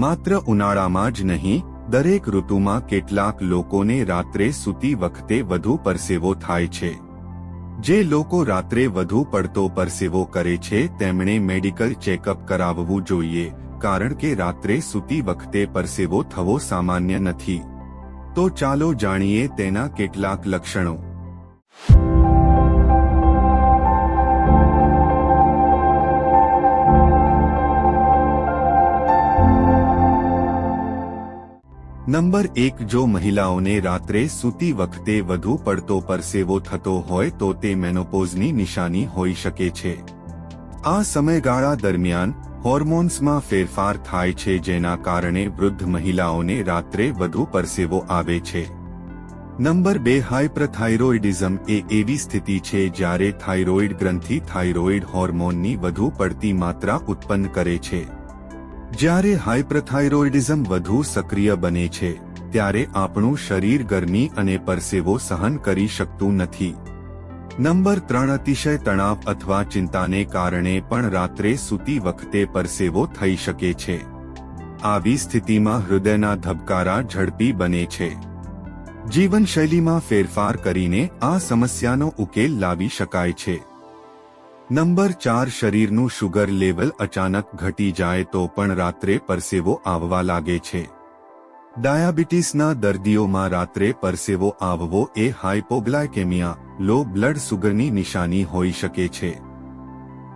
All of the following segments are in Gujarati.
માત્ર ઉનાળામાં જ નહીં, દરેક ઋતુમાં કેટલાક લોકોને રાત્રે સૂતી વખતે વધુ પરસેવો થાય છે. જે લોકો રાત્રે વધુ પડતો પરસેવો કરે છે, તેમણે મેડિકલ ચેકઅપ કરાવવું જોઈએ, કારણ કે રાત્રે સૂતી વખતે પરસેવો થવો સામાન્ય નથી. તો ચાલો જાણીએ તેના કેટલાક લક્ષણો. નંબર એક, જો મહિલાઓને રાત્રે સૂતી વખતે વધુ પડતો પરસેવો થતો હોય તો તે મેનોપોઝની નિશાની હોઈ શકે છે. આ સમયગાળા દરમિયાન હોર્મોન્સમાં ફેરફાર થાય છે જેના કારણે વૃદ્ધ મહિલાઓને રાત્રે વધુ પરસેવો આવે છે. નંબર બે હાઇપ્રથાઇરોઇડિઝમ એ એવી સ્થિતિ છે જ્યારે થાઇરોઇડ ગ્રંથિ થાઇરોઇડ હોર્મોનની વધુ પડતી માત્રા ઉત્પન્ન કરે છે. જ્યારે હાઇપ્રથાઇરોઇડિઝમ વધુ સક્રિય બને છે, ત્યારે આપણું શરીર ગરમી અને પરસેવો સહન કરી શકતું નથી. નંબર ત્રણ અતિશય તણાવ અથવા ચિંતાને કારણે પણ રાત્રે સૂતી વખતે પરસેવો થઈ શકે છે. આવી સ્થિતિમાં હૃદયના ધબકારા ઝડપી બને છે. જીવનશૈલીમાં ફેરફાર કરીને આ સમસ્યાનો ઉકેલ લાવી શકાય છે. નંબર ચાર શરીરનું શુગર લેવલ અચાનક ઘટી જાય તો પણ રાત્રે પરસેવો આવવા લાગે છે. ડાયાબિટીસના દર્દીઓમાં રાત્રે પરસેવો આવવો એ હાઇપોગ્લાયકેમિયા લો બ્લડ સુગરની નિશાની હોઈ શકે છે.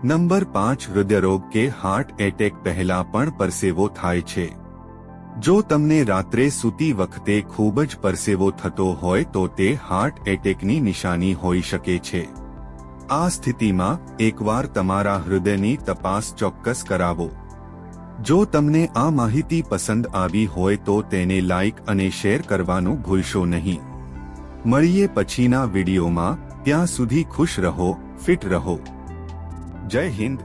નંબર પાંચ હૃદયરોગ કે હાર્ટ એટેક પહેલા પણ પરસેવો થાય છે. જો તમને રાત્રે સૂતી વખતે ખૂબ જ પરસેવો થતો હોય તો તે હાર્ટ એટેકની નિશાની હોઈ શકે છે. આ સ્થિતિમાં એકવાર તમારા હૃદયની તપાસ ચોક્કસ કરાવો. જો તમને આ માહિતી પસંદ આવી હોય તો તેને લાઇક અને શેર કરવાનું ભૂલશો નહીં. મળીએ પછીના વિડીયોમાં, ત્યાં સુધી ખુશ રહો, ફિટ રહો. જય હિન્દ.